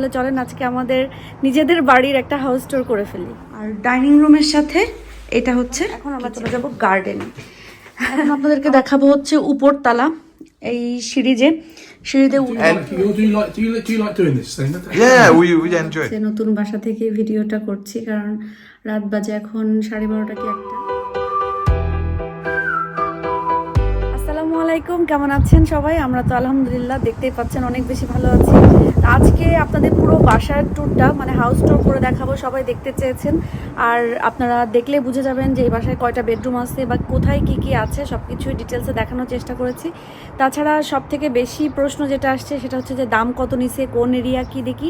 তাহলে চলেন আজকে আমাদের নিজেদের বাড়ির একটা হাউস টুর করে ফেলি। আর ডাইনিং রুমের সাথে এটা হচ্ছে এখন আমরা চলে যাব গার্ডেনে এখন আপনাদেরকে দেখাবো হচ্ছে উপরতলা এই সিঁড়িতে. যে নতুন বাসা থেকে ভিডিওটা করছি কারণ রাত বাজে এখন সাড়ে বারোটা কি একটা। আলাইকুম, কেমন আছেন সবাই? আমরা তো আলহামদুলিল্লাহ দেখতেই পাচ্ছেন অনেক বেশি ভালো আছি। আজকে আপনাদের পুরো বাসার ট্যুরটা মানে হাউস ট্যুর করে দেখাবো, সবাই দেখতে চেয়েছেন। আর আপনারা দেখলে বুঝে যাবেন যে এই বাসায় কয়টা বেডরুম আছে বা কোথায় কি কি আছে সব কিছুই ডিটেলসে দেখানোর চেষ্টা করেছি। তাছাড়া সব থেকে বেশি প্রশ্ন যেটা আসছে, সেটা হচ্ছে যে দাম কত নিছে, কোন এরিয়া কি দেখি।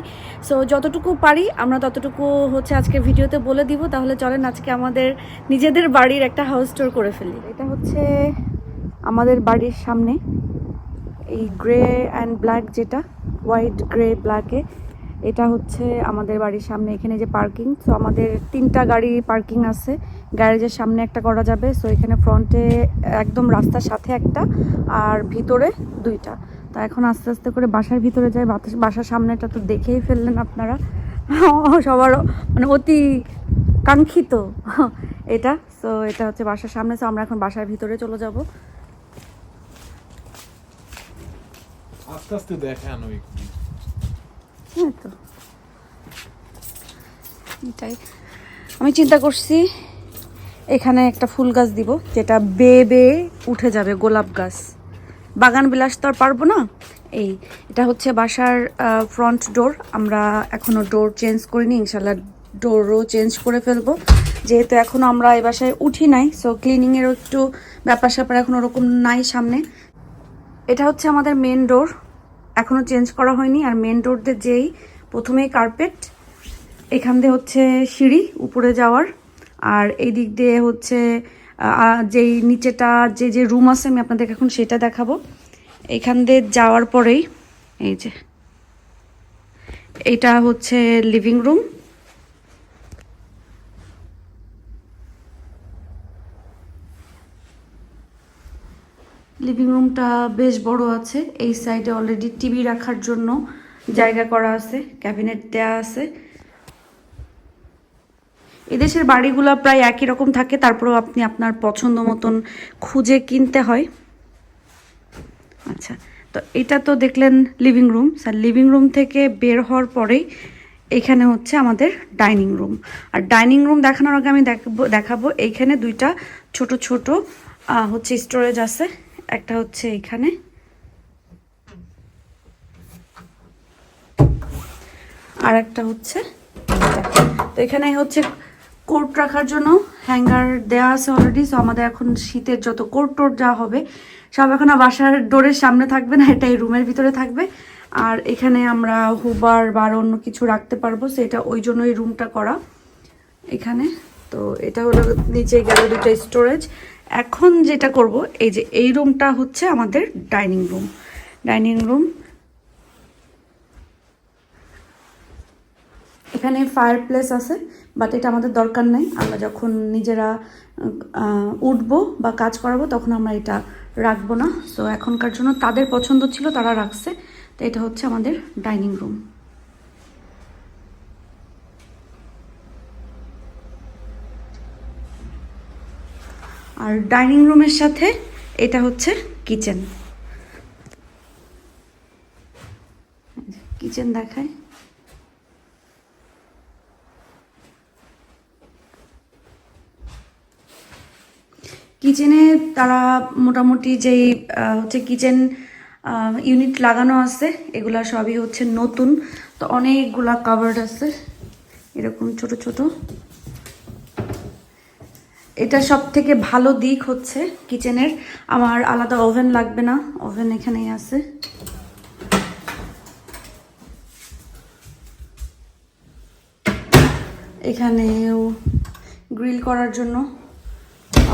সো যতটুকু পারি, আমরা ততটুকু হচ্ছে আজকে ভিডিওতে বলে দিব। তাহলে চলেন আজকে আমাদের নিজেদের বাড়ির একটা হাউস টুর করে ফেলি। এটা হচ্ছে আমাদের বাড়ির সামনে এই গ্রে অ্যান্ড ব্ল্যাক যেটা, হোয়াইট, গ্রে, ব্ল্যাকে, এটা হচ্ছে আমাদের বাড়ির সামনে। এখানে যে পার্কিং সো আমাদের তিনটা গাড়ি পার্কিং আছে। গ্যারেজের সামনে একটা করা যাবে সো এখানে ফ্রন্টে একদম রাস্তার সাথে একটা আর ভিতরে দুইটা। তা এখন আস্তে আস্তে করে বাসার ভিতরে যাই, বাতাস- বাসার সামনেটা তো দেখেই ফেললেন আপনারা। সবার মানে অতি কাঙ্ক্ষিত এটা। সো এটা হচ্ছে বাসার সামনে সো আমরা এখন বাসার ভিতরে চলে যাব। আস্তে আস্তে দেখান তো এটাই আমি চিন্তা করছি, এখানে একটা ফুল গাছ দিব, যেটা বেয়ে বেয়ে উঠে যাবে, গোলাপ গাছ। বাগান বিলাস তো আর পারব না। এই, এটা হচ্ছে বাসার ফ্রন্ট ডোর আমরা এখনও ডোর চেঞ্জ করিনি, ইনশাল্লাহ ডোরও চেঞ্জ করে ফেলব। যেহেতু এখনও আমরা এই বাসায় উঠি নাই সো ক্লিনিংয়েরও একটু ব্যাপার স্যাপার এখন ওরকম নাই সামনে। এটা হচ্ছে আমাদের মেন ডোর এখনও চেঞ্জ করা হয়নি। আর মেন রোডদের যেই প্রথমেই কার্পেট এখান দিয়ে হচ্ছে সিঁড়ি উপরে যাওয়ার। আর এই দিক দিয়ে হচ্ছে যেই নিচেটা, যে যে রুম আছে, আমি আপনাদেরকে এখন সেটা দেখাবো। এখান দিয়ে যাওয়ার পরেই, এই যে এটা হচ্ছে লিভিং রুম লিভিং রুমটা বেশ বড় আছে। এই সাইডে অলরেডি টিভি রাখার জন্য জায়গা করা আছে ক্যাবিনেট দেয়া আছে। এদেশের বাড়িগুলো প্রায় একই রকম থাকে, তারপরেও আপনি আপনার পছন্দ মতন খুঁজে কিনতে হয়। আচ্ছা তো এটা তো দেখলেন living room sir living room থেকে বের হওয়ার পরেই এখানে হচ্ছে আমাদের ডাইনিং রুম আর ডাইনিং রুম দেখানোর আগে আমি দেখাবো দেখাবো, এইখানে দুইটা ছোট ছোট হচ্ছে স্টোরেজ আছে। একটা হচ্ছে এখানে। আর একটা হচ্ছে তো এখানে হচ্ছে কোট রাখার জন্য হ্যাঙ্গার দেওয়া আছে অলরেডি সো আমাদের এখন শীতের যত কোট টোট যা হবে, সব এখন বাসার ডোরের সামনে থাকবে না এটা এই রুমের ভিতরে থাকবে। আর এখানে আমরা হুবার বা অন্য কিছু রাখতে পারব সেটা ওই জন্যই রুমটা করা এখানে। তো এটা হলো নিচে গেল দুটো স্টোরেজ এখন যেটা করব, এই যে এই রুমটা হচ্ছে আমাদের ডাইনিং রুম। ডাইনিং রুম এখানে ফায়ার প্লেস আছে বাট এটা আমাদের দরকার নেই। আমরা যখন নিজেরা উঠবো বা কাজ করাবো, তখন আমরা এটা রাখব না। সো এখনকার জন্য তাদের পছন্দ ছিল, তারা রাখছে। তো এটা হচ্ছে আমাদের ডাইনিং রুম। আর ডাইনিং রুমের সাথে এটা হচ্ছে কিচেন। কিচেন দেখায়। কিচেনে তারা মোটামুটি যেই হচ্ছে কিচেন ইউনিট লাগানো আছে, এগুলা সবই হচ্ছে নতুন। তো অনেকগুলা কাভার্ড আছে, এরকম ছোট ছোট। এটা সব থেকে ভালো দিক হচ্ছে কিচেনের। আমার আলাদা ওভেন লাগবে না ওভেন এখানেই আছে। এখানেও গ্রিল করার জন্য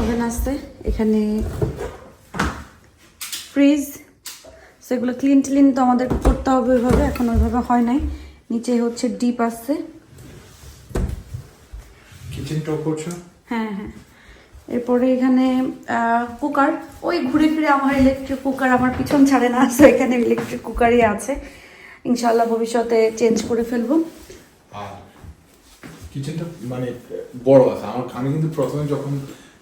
ওভেন আছে। এখানে ফ্রিজ সেগুলো ক্লিন টিলিন তো আমাদের করতে হবে ওইভাবে এখন ওইভাবে হয় নাই। নিচে হচ্ছে ডিপ আছে। door হ্যাঁ হ্যাঁ। এরপরে এখানে কুকার। ওই ঘুরে ফিরে আমার ইলেকট্রিক কুকার আমার পিছন ছাড়ে না আছে এখানে ইলেকট্রিক কুকারই আছে। ইনশাল্লাহ ভবিষ্যতে চেঞ্জ করে ফেলব। কিচেনটা মানে বড় আছে। আমার আমি কিন্তু প্রথমে যখন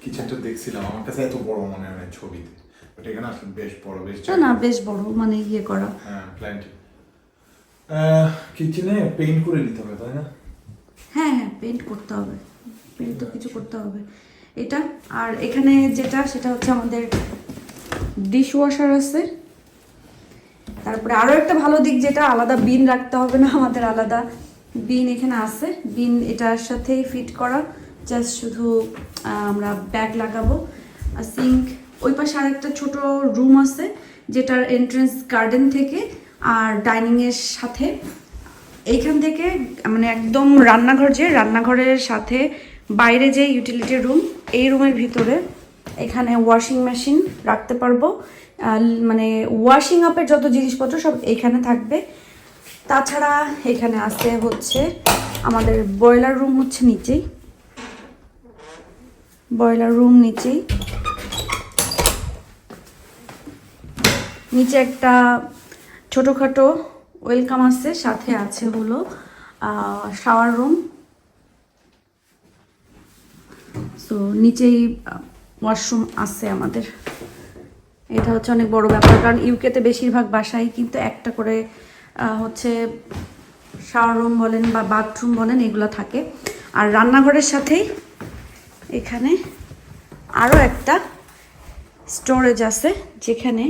কিচেনটা দেখছিলাম আমার কাছে এত বড় মনে হয় ছবিতে বাট এখানে আসলে বেশ বড় বেশ না বেশ বড় মানে ইয়ে করা। হ্যাঁ প্ল্যান্ট কিচেনে পেইন্ট করে নিতে হবে তাই না? হ্যাঁ হ্যাঁ পেইন্ট করতে হবে। পেইন্ট তো কিছু করতে হবে। এটা। আর এখানে যেটা, সেটা হচ্ছে আমাদের ডিশ ওয়াশার আছে। তারপরে আরও একটা ভালো দিক যেটা, আলাদা বিন রাখতে হবে না, আমাদের আলাদা বিন এখানে আছে। বিন এটার সাথেই ফিট করা। জাস্ট শুধু আমরা ব্যাগ লাগাবো। আর সিঙ্ক ওই পাশে আর একটা ছোট রুম আছে, যেটার এন্ট্রেন্স গার্ডেন থেকে আর ডাইনিংয়ের সাথে। এইখান থেকে মানে একদম রান্নাঘর যে, রান্নাঘরের সাথে বাইরে যে ইউটিলিটি রুম এই রুমের ভিতরে এখানে ওয়াশিং মেশিন রাখতে পারব। মানে ওয়াশিং আপের যত জিনিসপত্র সব এখানে থাকবে। তাছাড়া এখানে আছে হচ্ছে আমাদের বয়লার রুম হচ্ছে নিচেই। বয়লার রুম নিচেই। নিচে একটা ছোটোখাটো ওয়েলকাম আছে, সাথে আছে হলো শাওয়ার রুম সো নিচেই ওয়াশরুম আছে আমাদের। এটা হচ্ছে অনেক বড় ব্যাপার, কারণ ইউকেতে বেশিরভাগ বাসায় কিন্তু একটা করে হচ্ছে শাওয়ার রুম বলেন বা বাথরুম বলেন, এগুলো থাকে। আর রান্নাঘরের সাথেই এখানে আরও একটা স্টোরেজ আছে, যেখানে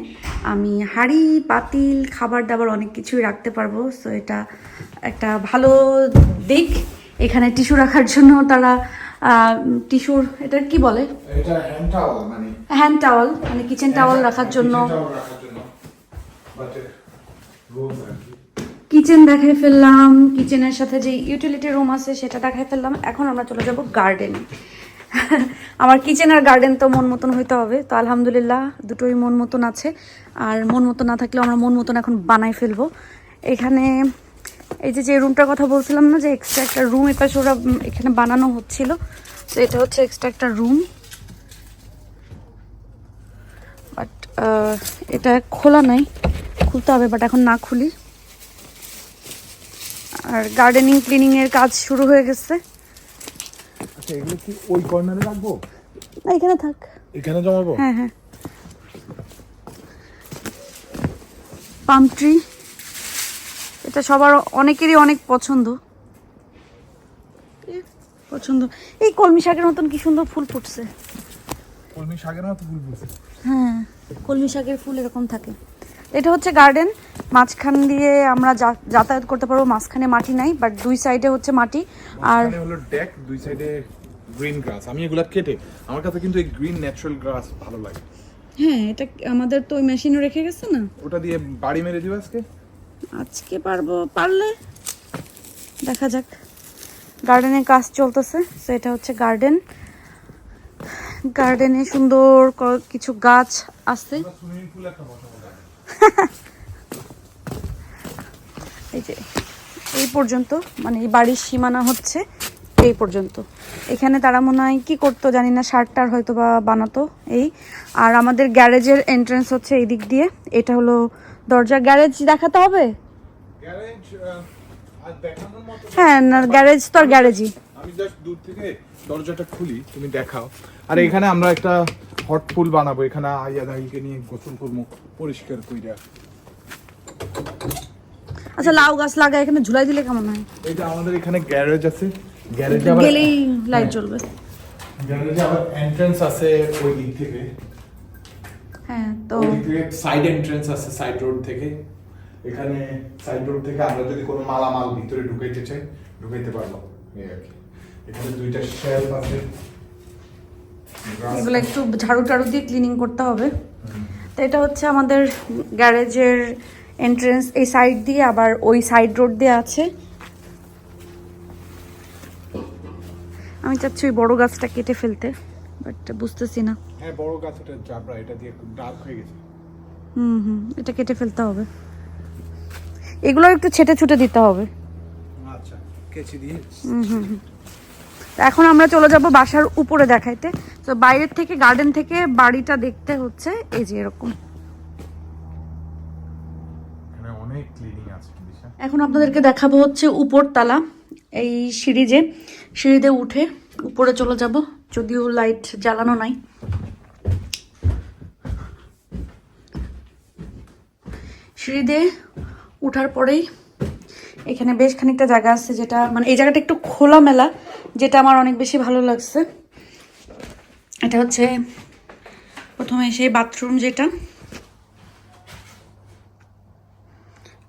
আমি হাঁড়ি, পাতিল খাবার দাবার অনেক কিছুই রাখতে পারব। সো এটা একটা ভালো দিক। এখানে টিস্যু রাখার জন্য তারা টিস্যুর এটা কি বলে? হ্যান্ড টাওয়াল মানে টাওয়াল মানে কিচেন টাওয়াল রাখার জন্য। কি। কিচেন দেখাই ফেললাম কিচেনের সাথে যে ইউটিলিটি রুম আছে সেটা দেখাই ফেললাম। এখন আমরা চলে যাব গার্ডেন আমার কিচেন আর গার্ডেন তো মন মতন হইতে হবে। তো আলহামদুলিল্লাহ দুটোই মন মতন আছে। আর মন মতন না থাকলেও আমরা মন মতন এখন বানাই ফেলব। এখানে এই যে যে রুমটার কথা বলছিলাম না যে এক্সট্রা একটা রুম এপাশে ওরা এখানে বানানো হচ্ছিল। তো এটা হচ্ছে এক্সট্রা একটা রুম বাট এটা খোলা নাই খুলতে হবে বাট এখন না খুলি। আর গার্ডেনিং ক্লিনিং এর কাজ শুরু হয়ে গেছে। আচ্ছা এগুলো কি ওই কর্নারে রাখব? না এখানে থাক। এখানে জমাবো? হ্যাঁ হ্যাঁ। পাম ট্রি এটা সবার অনেকেরই অনেক পছন্দ। পছন্দ। এই কলমি শাকের মতন কি সুন্দর ফুল ফুটছে। কলমি শাকের মতো ফুল ফুলছে হ্যাঁ কলমি শাকের ফুল এরকম থাকে। এটা হচ্ছে গার্ডেন। মাঝখান দিয়ে আমরা যা- যাতায়াত করতে পারব মাঝখানে মাটি নাই বাট দুই সাইডে হচ্ছে মাটি। আর হলো ডেক দুই সাইডে গ্রিন গ্রাস আমি এগুলা কেটে আমার কাছে কিন্তু এই গ্রিন ন্যাচারাল গ্রাস ভালো লাগে। হ্যাঁ এটা আমাদের তো ওই মেশিনও রেখে গেছে না। ওটা দিয়ে বাড়ি মেরে দিও আজকে। আজকে পারব, পারলে? দেখা যাক। গার্ডেনের কাজ চলতেছে, তো এটা হচ্ছে গার্ডেন গার্ডেনে সুন্দর কিছু গাছ আছে। এই যে, এই পর্যন্ত মানে এই বাড়ির সীমানা হচ্ছে এই পর্যন্ত। এখানে তারা মনে হয় কী করতো জানি না, শার্টটার হয়তো বা বানাতো এই। আর আমাদের গ্যারেজের এন্ট্রান্স হচ্ছে এই দিক দিয়ে। এটা হলো দরজা গ্যারেজ দেখাতে হবে? হ্যাঁ গ্যারেজ তো আর গ্যারেজই। আমি জাস্ট দূর থেকে দরজাটা খুলি তুমি দেখাও। আর এখানে আমরা একটা হট পুল বানাবো এখানে আইয়া দাইলকে নিয়ে গোসল করব পরিষ্কার কইরা। আচ্ছা লাউ গাছ লাগা এখানে ঝুলাই দিলে কেমন হয়? যে আমাদের এখানে গ্যারেজ আছে। গ্যারেজে আবার গেলেই লাইট জ্বলবে। গ্যারেজে আবার এন্ট্রান্স আছে ওই দিক থেকে। হ্যাঁ তো সাইড এন্ট্রান্স আছে সাইড রোড থেকে। এখানে সাইড রোড থেকে আমরা যদি কোনো মালামাল ভিতরে ঢুকাইতে চাই ঢুকাইতে পারব। এই আর কি। এখানে দুইটা শেলফ আছে। এগুলো একটু ঝাড়ু টাড়ু দিয়ে ক্লিনিং করতে হবে। তো এটা হচ্ছে আমাদের গ্যারেজের এন্ট্রেন্স এই সাইড দিয়ে আবার ওই সাইড রোড দিয়ে আছে। আমি চাচ্ছি ওই বড় গাছটা কেটে ফেলতে বাট বুঝতেছি না। হ্যাঁ বড় গাছ এটা চাপড়া এটা দিয়ে খুব ডার্ক হয়ে গেছে। হুম হুম এটা কেটে ফেলতে হবে। এগুলো একটু ছেটে ছুটে দিতে হবে। আচ্ছা কেচি দিয়ে। তো এখন আমরা চলে যাব বাসার উপরে দেখাইতে। তো বাইরের থেকে গার্ডেন থেকে বাড়িটা দেখতে হচ্ছে এই যে এরকম। এখানে অনেক ক্লিনিং আছে দিশা। এখন আপনাদেরকে দেখাবো হচ্ছে উপরতলা এই সিঁড়ি যে সিঁড়িতে উঠে উপরে চলে যাব যদিও লাইট জ্বালানো নাই। সিঁড়িতে উঠার পরেই এখানে বেশ খানিকটা জায়গা আছে যেটা মানে এই জায়গাটা একটু খোলামেলা, যেটা আমার অনেক বেশি ভালো লাগছে। এটা হচ্ছে প্রথমে সেই বাথরুম যেটা।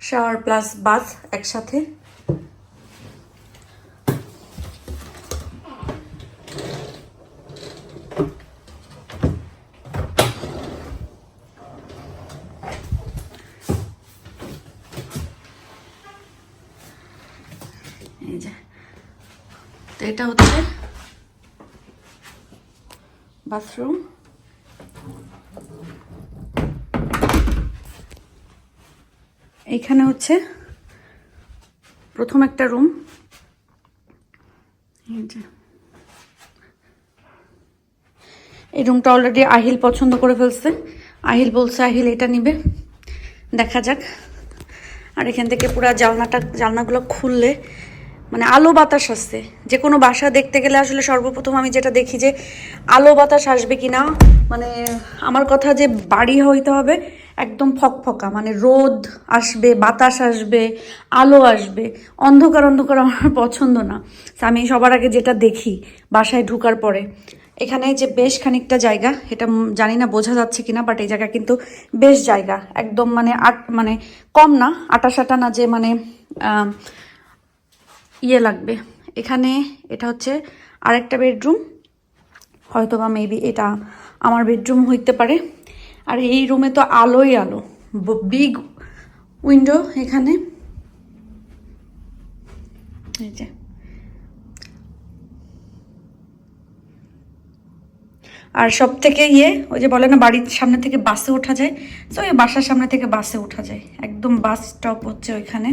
শাওয়ার প্লাস বাথ একসাথে এই যে তো এটা হচ্ছে বাথরুম এইখানে হচ্ছে প্রথম একটা রুম এই রুমটা অলরেডি আহিল পছন্দ করে ফেলছে। আহিল বলছে, আহিল এটা নিবে। দেখা যাক। আর এখান থেকে পুরো জালনাটা জালনাগুলো খুললে মানে আলো বাতাস আসছে। যে কোনো বাসা দেখতে গেলে আসলে সর্বপ্রথম আমি যেটা দেখি যে আলো বাতাস আসবে কি না মানে আমার কথা যে বাড়ি হইতে হবে একদম ফকফকা মানে রোদ আসবে, বাতাস আসবে, আলো আসবে, অন্ধকার অন্ধকার আমার পছন্দ না। আমি সবার আগে যেটা দেখি বাসায় ঢুকার পরে। এখানে যে বেশ খানিকটা জায়গা, এটা জানি না বোঝা যাচ্ছে কিনা বাট এই জায়গা কিন্তু বেশ জায়গা। একদম মানে আট মানে কম না আটাশাটা না যে মানে ইয়ে লাগবে। এখানে এটা হচ্ছে আরেকটা বেডরুম। হয়তো বা মেবি এটা আমার বেডরুম হইতে পারে। আর এই রুমে তো আলোই আলো। বিগ উইন্ডো এখানে। এই আর সব থেকে ইয়ে ওই যে বলে না, বাড়ির সামনে থেকে বাসে ওঠা যায়। তো ওই বাসার সামনে থেকে বাসে ওঠা যায়। একদম বাস স্টপ হচ্ছে ওইখানে।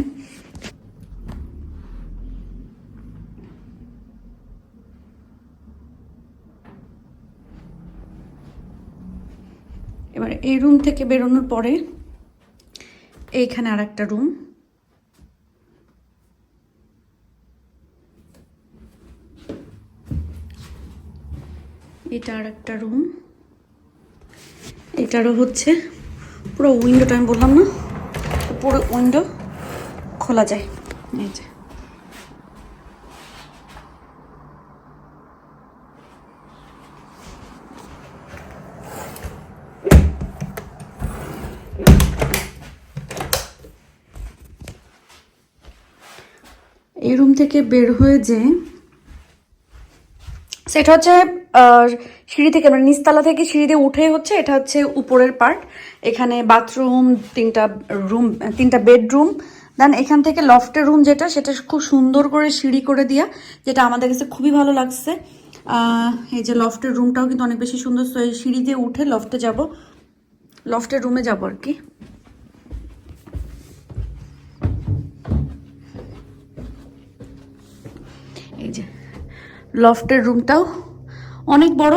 এবার এই রুম থেকে বেরোনোর পরে এইখানে আর একটা রুম এটা আর একটা রুম এটারও হচ্ছে পুরো উইন্ডোটা আমি বললাম না, পুরো উইন্ডো খোলা যায়। এই যে। এই রুম থেকে বের হয়ে যে সেটা হচ্ছে সিঁড়ি থেকে মানে নিচতলা থেকে সিঁড়িতে উঠে হচ্ছে, এটা হচ্ছে উপরের পার্ট এখানে বাথরুম তিনটা রুম তিনটা বেডরুম দেন এখান থেকে লফটের রুম যেটা, সেটা খুব সুন্দর করে সিঁড়ি করে দিয়া, যেটা আমাদের কাছে খুবই ভালো লাগছে। এই যে লফটের রুমটাও কিন্তু অনেক বেশি সুন্দর। সিঁড়ি দিয়ে উঠে লফটে যাব। লফটের রুমে যাব আর কি। লফটের রুমটাও অনেক বড়।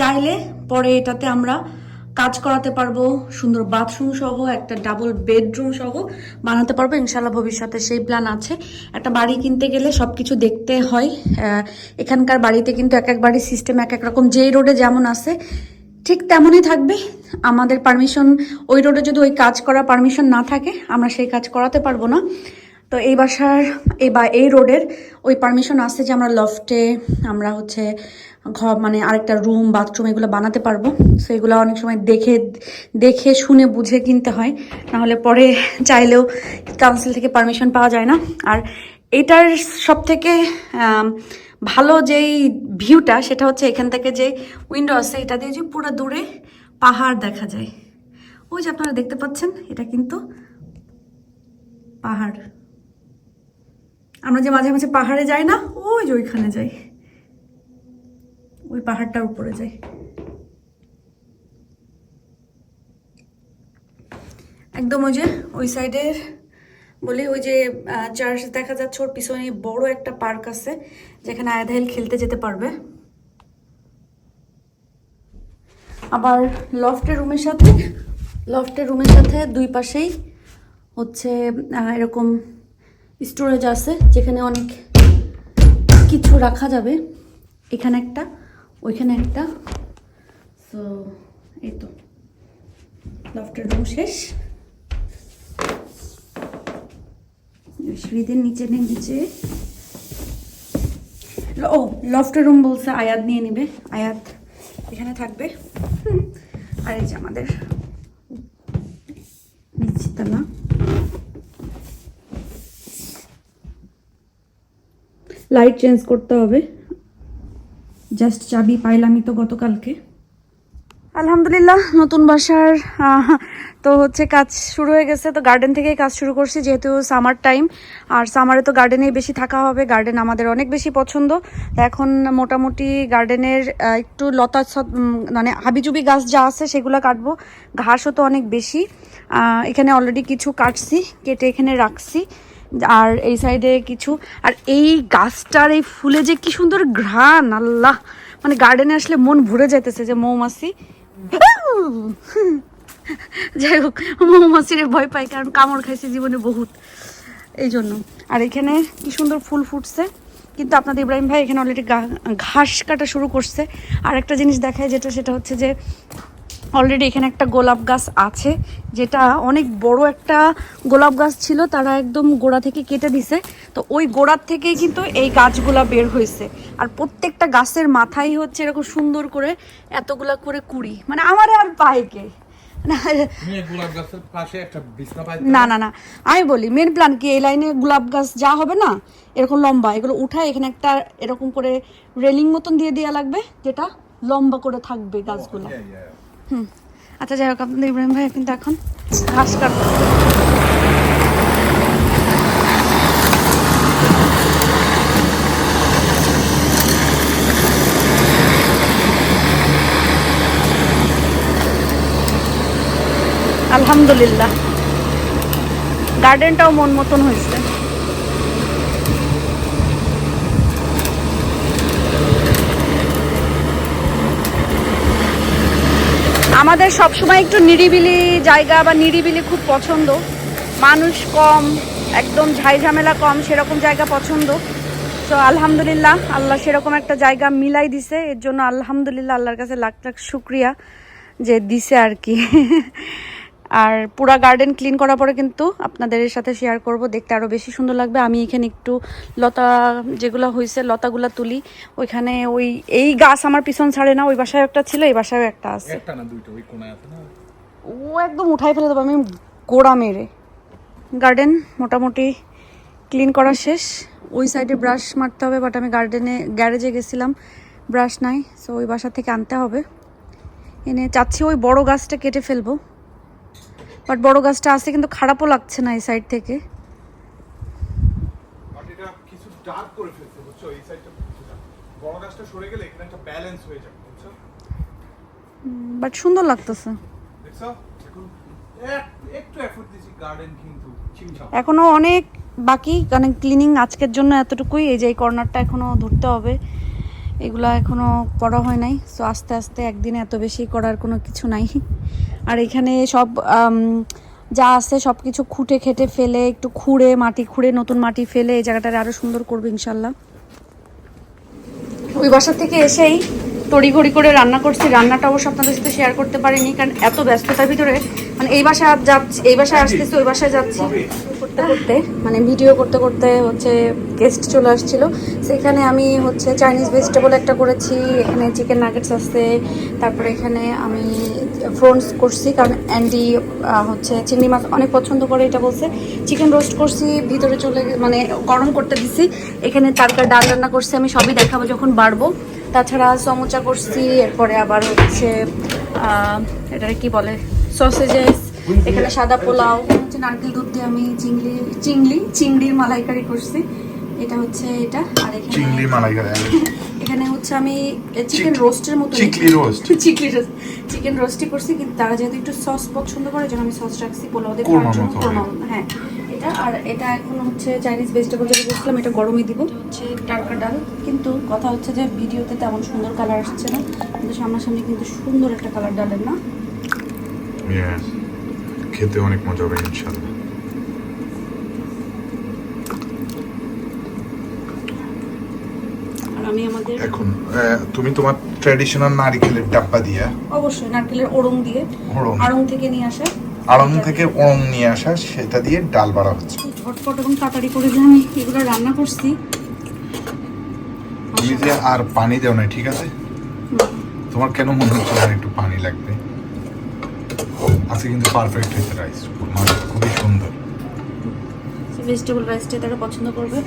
চাইলে পরে এটাতে আমরা কাজ করাতে পারব, সুন্দর বাথরুম সহ, একটা ডাবল বেডরুম সহ বানাতে পারব। ইনশাল্লাহ ভবিষ্যতে সেই প্ল্যান আছে। একটা বাড়ি কিনতে গেলে সব কিছু দেখতে হয়। এখানকার বাড়িতে কিন্তু এক এক বাড়ির সিস্টেম এক এক রকম। যেই রোডে যেমন আছে, ঠিক তেমনই থাকবে। আমাদের পারমিশন ওই রোডে যদি ওই কাজ করার পারমিশন না থাকে, আমরা সেই কাজ করাতে পারব না। তো এই বাসার, এই বা, এই রোডের ওই পারমিশন আছে যে আমরা লফটে আমরা হচ্ছে ঘর মানে আরেকটা রুম বাথরুম এগুলো বানাতে পারব। সো এগুলো অনেক সময় দেখে দেখে শুনে বুঝে কিনতে হয়। নাহলে পরে চাইলেও কাউন্সিল থেকে পারমিশন পাওয়া যায় না। আর এটার সব থেকে ভালো যেই ভিউটা সেটা হচ্ছে এখান থেকে যে উইন্ডো আছে, এটা দিয়ে যে পুরো দূরে পাহাড় দেখা যায়। ওই যে আপনারা দেখতে পাচ্ছেন, এটা কিন্তু পাহাড়। আমরা যে মাঝে মাঝে পাহাড়ে যাই না, ওই যে ওইখানে যাই। ওই পাহাড়টার উপরে যাই। একদম ওই যে, ওই সাইডের বলি ওই যে চার্চ দেখা যাচ্ছে ওর পিছনে বড় একটা পার্ক আছে, যেখানে আয়াধাইল খেলতে যেতে পারবে। আবার লফটের রুমের সাথে, লফটের রুমের সাথে দুই পাশেই হচ্ছে এরকম স্টোরেজ আছে, যেখানে অনেক কিছু রাখা যাবে। এখানে একটা, ওইখানে একটা। সো এই তো। লফটের রুম শেষ। সিঁড়িদের নিচে নিচে। ও লফটের রুম বলছে, আয়াত নিয়ে নিবে। আয়াত এখানে থাকবে। আর এই যে আমাদের নিচতলা লাইট চেঞ্জ করতে হবে। জাস্ট চাবি পাইলামই তো গতকালকে। আলহামদুলিল্লাহ, নতুন বাসার তো হচ্ছে কাজ শুরু হয়ে গেছে। তো গার্ডেন থেকেই কাজ শুরু করছি, যেহেতু সামার টাইম আর সামারে তো গার্ডেনেই বেশি থাকা হবে গার্ডেন আমাদের অনেক বেশি পছন্দ। এখন মোটামুটি গার্ডেনের একটু লতা মানে হাবিজুবি গাছ যা আছে সেগুলো কাটবো। ঘাসও তো অনেক বেশি। এখানে অলরেডি কিছু কাটছি, কেটে এখানে রাখছি। আর এই সাইডে কিছু। আর এই গাছটার, এই ফুলে যে কি সুন্দর ঘ্রাণ, আল্লাহ! মানে গার্ডেনে আসলে মন ভরে যাইতেছে যে মৌমাছি। যাই হোক, মৌমাছির ভয় পাই কারণ কামড় খাইছে জীবনে বহুত। এই জন্য। আর এখানে কি সুন্দর ফুল ফুটছে। কিন্তু আপনাদের ইব্রাহিম ভাই এখানে অলরেডি ঘাস কাটা শুরু করছে। আর একটা জিনিস দেখায় যেটা, সেটা হচ্ছে যে অলরেডি এখানে একটা গোলাপ গাছ আছে যেটা অনেক বড় একটা গোলাপ গাছ ছিল তারা একদম গোড়া থেকে কেটে দিছে। তো ওই গোড়ার থেকেই কিন্তু এই গাছগুলা বের হয়েছে। আর প্রত্যেকটা গাছের মাথায় হচ্ছে এরকম সুন্দর করে এতগুলা করে কুড়ি। মানে আমার আর পাইকে না তুমি গোলাপ গাছের পাশে একটা বিছনা পাই না না না। আমি বলি মেন প্ল্যান কি এই লাইনে গোলাপ গাছ যা হবে না এরকম লম্বা এগুলো উঠায় এখানে একটা এরকম করে রেলিং মতন দিয়ে দেওয়া লাগবে যেটা লম্বা করে থাকবে গাছগুলো। হুম। আচ্ছা যাই হোক, আপনাদের ইব্রাহিম ভাই কিন্তু এখন ঘাস কাটবে আলহামদুলিল্লাহ। গার্ডেনটাও মন মতন হয়েছে। আমাদের সবসময় একটু নিরিবিলি জায়গা বা নিরিবিলি খুব পছন্দ। মানুষ কম, একদম ঝাইঝামেলা কম, সেরকম জায়গা পছন্দ। তো আলহামদুলিল্লাহ, আল্লাহ সেরকম একটা জায়গা মিলাই দিছে। এর জন্য আলহামদুলিল্লাহ, আল্লাহর কাছে লাখ লাখ শুক্রিয়া যে দিছে আর কি। আর পুরা গার্ডেন ক্লিন করার পরে কিন্তু আপনাদের সাথে শেয়ার করব। দেখতে আরও বেশি সুন্দর লাগবে। আমি এখানে একটু লতা যেগুলো হয়েছে লতাগুলো তুলি। ওইখানে ওই এই গাছ আমার পিছন ছাড়ে না ওই বাসায় একটা ছিল এই বাসায়ও একটা আছে। ও একদম উঠাই ফেলে দেবো আমি গোড়া মেরে। গার্ডেন মোটামুটি ক্লিন করা শেষ। ওই সাইডে ব্রাশ মারতে হবে বাট আমি গার্ডেনে গ্যারেজে গেছিলাম। ব্রাশ নাই সো ওই বাসা থেকে আনতে হবে। এনে চাচ্ছি ওই বড় গাছটা কেটে ফেলব। বাট বড় গাছটা আছে কিন্তু খারাপও লাগছে না এই সাইড থেকে। বাট সুন্দর লাগতেছে। এখনও অনেক বাকি মানে ক্লিনিং আজকের জন্য এতটুকুই। এই যে এই কর্নারটা এখনও ধরতে হবে। এগুলা এখনও করা হয় নাই। সো আস্তে আস্তে একদিনে এত বেশি করার কোনো কিছু নাই। আর এখানে সব যা আছে সব কিছু খুঁটে খেটে ফেলে, একটু খুঁড়ে, মাটি খুঁড়ে, নতুন মাটি ফেলে এই জায়গাটারে আরও সুন্দর করবে ইনশাল্লাহ। ওই বাসা থেকে এসেই তড়িঘড়ি করে রান্না করছি। রান্নাটা অবশ্য আপনাদের সাথে শেয়ার করতে পারিনি, কারণ এত ব্যস্ততার ভিতরে মানে এই বাসায় যাচ্ছি, এই বাসায় আসতেছি, ওই বাসায় যাচ্ছি। করতে করতে মানে ভিডিও করতে করতে হচ্ছে গেস্ট চলে আসছিল। সেখানে আমি হচ্ছে চাইনিজ ভেজিটেবল একটা করেছি, এখানে চিকেন নাগেটস আছে, তারপরে এখানে আমি ফ্রন্টস করছি, কারণ অ্যান্ডি হচ্ছে চিংড়ি মাছ অনেক পছন্দ করে, এটা বলছে। চিকেন রোস্ট করছি, ভিতরে চলে মানে গরম করতে দিছি। এখানে তারকা ডাল রান্না করছি, আমি সবই দেখাবো যখন বাড়বো। তাছাড়া সমুচা করছি, এরপরে আবার হচ্ছে এটাকে কি বলে? সসেজেস এখানে সাদা পোলাও। নারকেল দুধ দিয়ে আমি চিংড়ি চিংড়ি চিংড়ির মালাইকারি করছি। এটা হচ্ছে এটা আর এখানে চিংড়ি মালাইকারি এখানে হচ্ছে আমি চিকেন রোস্টের মতো চিকলি রোস্ট। চিকলি রোস্ট। চিকেন রোস্টই করছি কিন্তু তারা যেহেতু একটু সস পছন্দ করে যেন আমি সস রাখছি পোলাও দিয়ে খাওয়ার জন্য হ্যাঁ। এটা আর এটা এখন হচ্ছে চাইনিজ ভেজিটেবল যেটা বলছিলাম এটা গরমই দিব হচ্ছে টারকা ডাল। কিন্তু কথা হচ্ছে যে ভিডিওতে তেমন সুন্দর কালার আসছে না কিন্তু সামনাসামনি কিন্তু সুন্দর একটা কালার ডালের না। খেতে অনেক মজা হবে ইনশাল্লাহ এখন তুমি তোমার ট্র্যাডিশনাল ডাব্বা অবশ্যই নারকেলের দিয়ে থেকে নিয়ে আসা। আড়ং থেকে নিয়ে আসা সেটা দিয়ে ডাল বাড়া হচ্ছে। ঝটপট এবং তাড়াতাড়ি করে যে আমি এগুলো রান্না করছি। তুমি যে আর পানি দেও না ঠিক আছে? তোমার কেন মনে হচ্ছে একটু পানি লাগবে? আজকে কিন্তু পারফেক্ট হয়েছে রাইস মানে খুবই সুন্দর। ভেজিটেবল রাইসটা তারা পছন্দ করবে?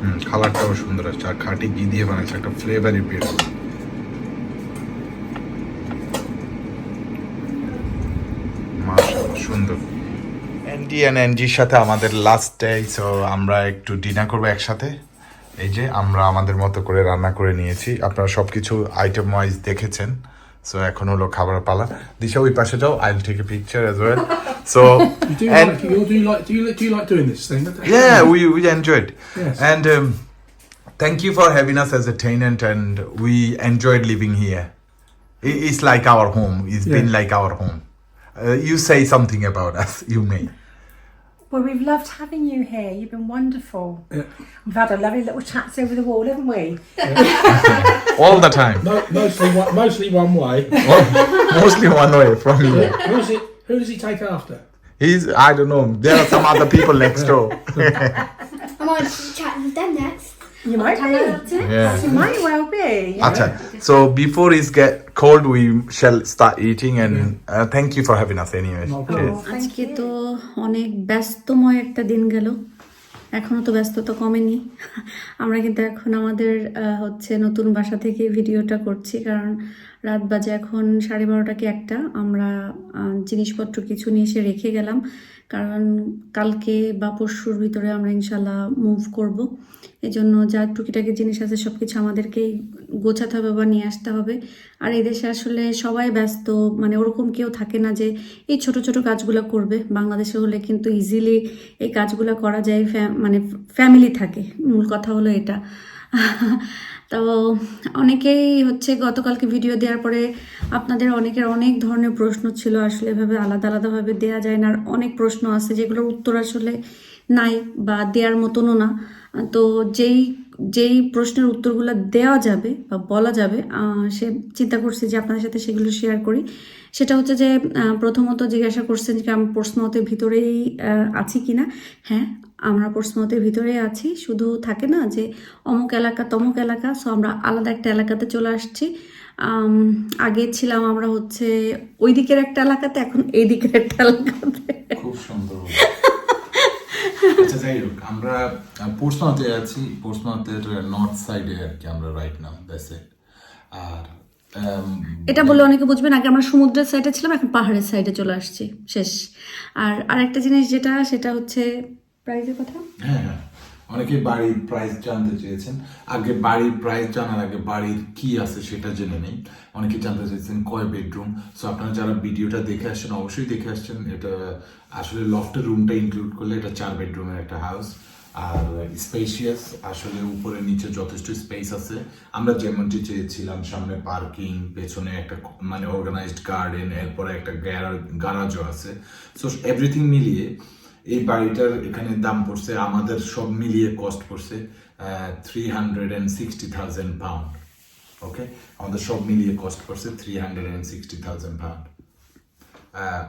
হুম কালারটাও সুন্দর আছে আর খাঁটি ঘি দিয়ে বানাইছে একটা ফ্লেভারই বের হবে। সুন্দর। অ্যান্ডি অ্যান্ড অ্যান্ডির সাথে আমাদের লাস্ট ডে সো আমরা একটু ডিনার করব একসাথে। এই যে আমরা আমাদের মতো করে রান্না করে নিয়েছি। আপনারা সব কিছু আইটেম ওয়াইজ দেখেছেন। সো এখন হলো খাবার পালা দিশা ওই পাশে যাও I take a picture as well so You do like you do you like do you, do you like doing this thing? yeah we, we enjoyed Yes. and um, thank you for having us as a tenant and we enjoyed living here I- it's like our home It's been Yeah. like our home uh, you say something about us you may Well, we've loved having you here. You've been wonderful. Yeah. We've had a lovely little chats over the wall, haven't we? all the time Mo- mostly one, mostly one way. Oh, mostly one way from here Who's it? Who does he take after? he's i don't know there are some other people next door I might chat with them next. You might be. yeah You might well be. Acha. So before it get cold, we shall start eating, and uh, thank you for having us anyway. আজকে তো অনেক ব্যস্তময় একটা দিন গেল এখনও তো ব্যস্ততা কমেনি আমরা কিন্তু এখন আমাদের হচ্ছে নতুন বাসা থেকে ভিডিওটা করছি কারণ রাত বাজে এখন সাড়ে বারোটা কি একটা। আমরা জিনিসপত্র কিছু নিয়ে এসে রেখে গেলাম। কারণ কালকে বা পরশুর ভিতরে আমরা ইনশাল্লাহ মুভ করব। এই জন্য যা টুকিটাকি জিনিস আছে সব কিছু আমাদেরকেই গোছাতে হবে বা নিয়ে আসতে হবে। আর এই দেশে আসলে সবাই ব্যস্ত মানে ওরকম কেউ থাকে না যে এই ছোট ছোট কাজগুলো করবে। বাংলাদেশে হলে কিন্তু ইজিলি এই কাজগুলো করা যায় মানে ফ্যামিলি থাকে। মূল কথা হলো এটা। তো অনেকেই হচ্ছে গতকালকে ভিডিও দেওয়ার পরে আপনাদের অনেকের অনেক ধরনের প্রশ্ন ছিল, আসলে এভাবে আলাদা আলাদাভাবে দেওয়া যায় না। আর অনেক প্রশ্ন আছে যেগুলোর উত্তর আসলে নাই বা দেওয়ার মতনও না। তো যেই যেই প্রশ্নের উত্তরগুলো দেওয়া যাবে বা বলা যাবে সে চিন্তা করছি যে আপনাদের সাথে সেগুলো শেয়ার করি। সেটা হচ্ছে যে প্রথমত জিজ্ঞাসা করছেন যে আমি প্রশ্নমতের ভিতরেই আছি কিনা? হ্যাঁ আমরা প্রশ্নমতের ভিতরেই আছি। শুধু থাকে না যে অমুক এলাকা তমুক এলাকা সো আমরা আলাদা একটা এলাকাতে চলে আসছি। আগে ছিলাম আমরা হচ্ছে ওই দিকের একটা এলাকাতে, এখন এই দিকের একটা এলাকাতে। খুব সুন্দর। আচ্ছা যাই হোক আমরা পোর্সমাতে আছি পোর্সমাতের নর্থ সাইডে আর কি আমরা রাইট নাও দ্যাটস ইট আর um, এটা বলে অনেকে বুঝবেন আগে আমরা সমুদ্রের সাইডে ছিলাম এখন পাহাড়ের সাইডে চলে আসছি শেষ। আর আরেকটা জিনিস যেটা সেটা হচ্ছে প্রাইজের কথা? হ্যাঁ হ্যাঁ। অনেকে বাড়ির প্রাইস জানতে চেয়েছেন। আগে বাড়ির প্রাইস জানার আগে বাড়ির কি আছে সেটা জেনে নেই। অনেকে জানতে চেয়েছেন কয় বেডরুম সো আপনারা যারা ভিডিওটা দেখে আসছেন, অবশ্যই দেখে আসছেন। এটা আসলে লফটের রুমটা ইনক্লুড করলে এটা চার বেডরুমের একটা হাউস আর স্পেশিয়াস আসলে উপরে নিচে যথেষ্ট স্পেস আছে। আমরা যেমনটি চেয়েছিলাম, সামনে পার্কিং পেছনে একটা মানে অর্গানাইজড গার্ডেন এরপরে একটা গ্যারাজও আছে। সো এভরিথিং মিলিয়ে এই বাড়িটার এখানে দাম পড়ছে আমাদের সব মিলিয়ে কস্ট পড়ছে three hundred and sixty thousand pound okay আমাদের সব মিলিয়ে কস্ট পড়ছে three hundred and sixty thousand pound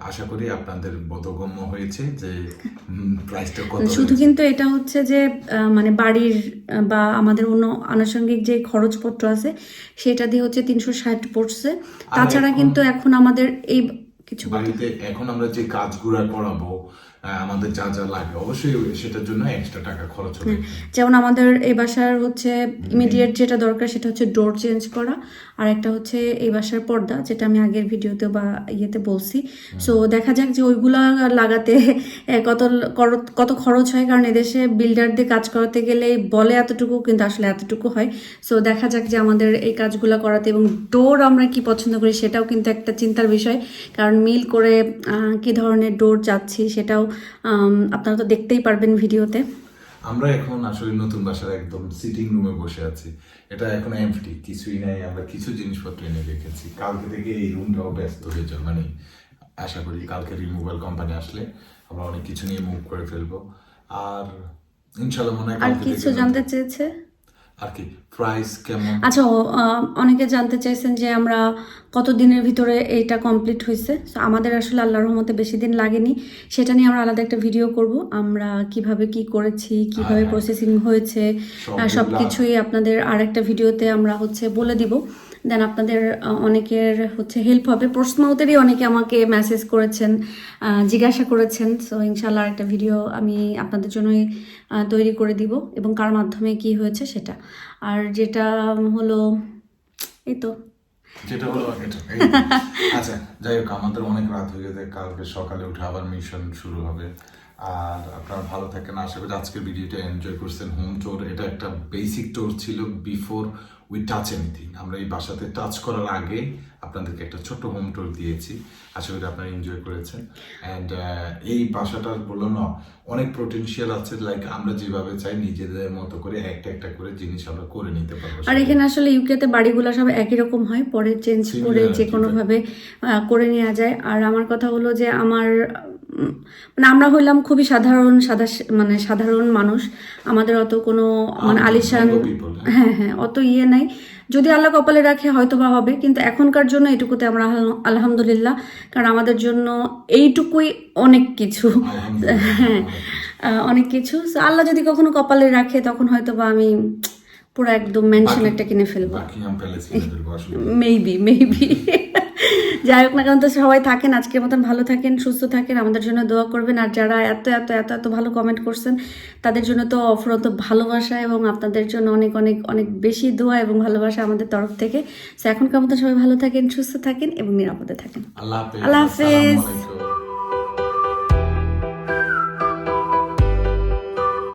আশা করি আপনাদের বোধগম্য হয়েছে যে প্রাইসটা কত শুধু কিন্তু এটা হচ্ছে যে মানে বাড়ির বা আমাদের অন্য আনুষঙ্গিক যে খরচপত্র আছে সেটা দিয়ে হচ্ছে তিনশো ষাট পড়ছে। তাছাড়া কিন্তু এখন আমাদের এই কিছু বাড়িতে এখন আমরা যে কাজগুলো করাবো আমাদের যা যা লাগে। অবশ্যই সেটার জন্য এক্সট্রা টাকা খরচ হবে। যেমন আমাদের এই বাসার হচ্ছে ইমিডিয়েট যেটা দরকার সেটা হচ্ছে ডোর চেঞ্জ করা। আর একটা হচ্ছে এই বাসার পর্দা যেটা আমি আগের ভিডিওতে বা ইয়েতে বলছি। সো দেখা যাক যে ওইগুলা লাগাতে কত কত খরচ হয়। কারণ এদেশে বিল্ডারদের কাজ করাতে গেলে বলে এতটুকু কিন্তু আসলে এতটুকু হয়। সো দেখা যাক যে আমাদের এই কাজগুলো করাতে এবং ডোর আমরা কি পছন্দ করি সেটাও কিন্তু একটা চিন্তার বিষয়। কারণ মিল করে কি ধরনের ডোর চাচ্ছি সেটাও আপনারা তো দেখতেই পারবেন ভিডিওতে। আমরা এখন আসলে নতুন বাসার একদম সিটিং রুমে বসে আছি। এটা এখন এমটি কিছুই নাই আমরা কিছু জিনিসপত্র এনে রেখেছি। কালকে থেকে এই রুমটাও ব্যস্ত হয়ে যাবে। মানে আশা করি কালকে রিমুভাল কোম্পানি আসলে আমরা অনেক কিছু নিয়ে মুভ করে ফেলব। আর ইনশাল্লাহ মনে হয় আর কিছু জানতে চেয়েছে? আর কি প্রাইস কেমন? আচ্ছা অনেকে জানতে চাইছেন যে আমরা কত দিনের ভিতরে এইটা কমপ্লিট হয়েছে আমাদের আসলে আল্লাহর রহমতে বেশি দিন লাগেনি। সেটা নিয়ে আমরা আলাদা একটা ভিডিও করব। আমরা কীভাবে কি করেছি কীভাবে হ্যাঁ। প্রসেসিং হয়েছে সব সব কিছুই আপনাদের আর একটা ভিডিওতে আমরা হচ্ছে বলে দিব। দেন আপনাদের অনেকের হচ্ছে হেল্প হবে। প্রশ্নতেরই অনেকে আমাকে মেসেজ করেছেন জিজ্ঞাসা করেছেন। সো ইনশাল্লাহ একটা ভিডিও আমি আপনাদের জন্যই তৈরি করে দিব এবং কার মাধ্যমে কি হয়েছে সেটা। আর যেটা হলো এই তো। যেটা হলো আচ্ছা যাই হোক আমাদের অনেক রাত হয়ে গেছে। কালকে সকালে উঠে আবার মিশন শুরু হবে। আর আপনারা ভালো থাকেন। আশা করি আজকের ভিডিওটা এনজয় করছেন। হোম টোর এটা একটা বেসিক টোর ছিল বিফোর উই টাচ এনিথিং আমরা এই বাসাতে টাচ করার আগে আপনাদেরকে একটা ছোট হোম টোর দিয়েছি। আশা করি আপনারা এনজয় করেছেন। অ্যান্ড এই বাসাটার বলল না অনেক পোটেনশিয়াল আছে। লাইক আমরা যেভাবে চাই নিজেদের মতো করে একটা একটা করে জিনিস আমরা করে নিতে পারব। আর এখানে আসলে ইউকেতে বাড়িগুলো সব একই রকম হয়। পরে চেঞ্জ করে যে কোনোভাবে করে নেওয়া যায়। আর আমার কথা হলো যে আমার মানে আমরা হইলাম খুবই সাধারণ সাদা মানে সাধারণ মানুষ। আমাদের অত কোনো মানে আলিশান হ্যাঁ হ্যাঁ অত ইয়ে নাই। যদি আল্লাহ কপালে রাখে হয়তো বা হবে। কিন্তু এখনকার জন্য এটুকুতে আমরা আলহামদুলিল্লাহ। কারণ আমাদের জন্য এইটুকুই অনেক কিছু। হ্যাঁ অনেক কিছু। আল্লাহ যদি কখনো কপালে রাখে তখন হয়তো বা আমি পুরো একদম মেনশন একটা কিনে ফেলব। মেবি মেবি যাই হোক না কারণ তো সবাই থাকেন আজকের মতন ভালো থাকেন সুস্থ থাকেন আমাদের জন্য দোয়া করবেন। আর যারা এত এত এত এত ভালো কমেন্ট করছেন তাদের জন্য তো অফরত ভালোবাসা এবং আপনাদের জন্য অনেক অনেক অনেক বেশি দোয়া এবং ভালোবাসা আমাদের তরফ থেকে। সো এখনকার মতো সবাই ভালো থাকেন সুস্থ থাকেন এবং নিরাপদে থাকেন। আল্লাহ হাফেজ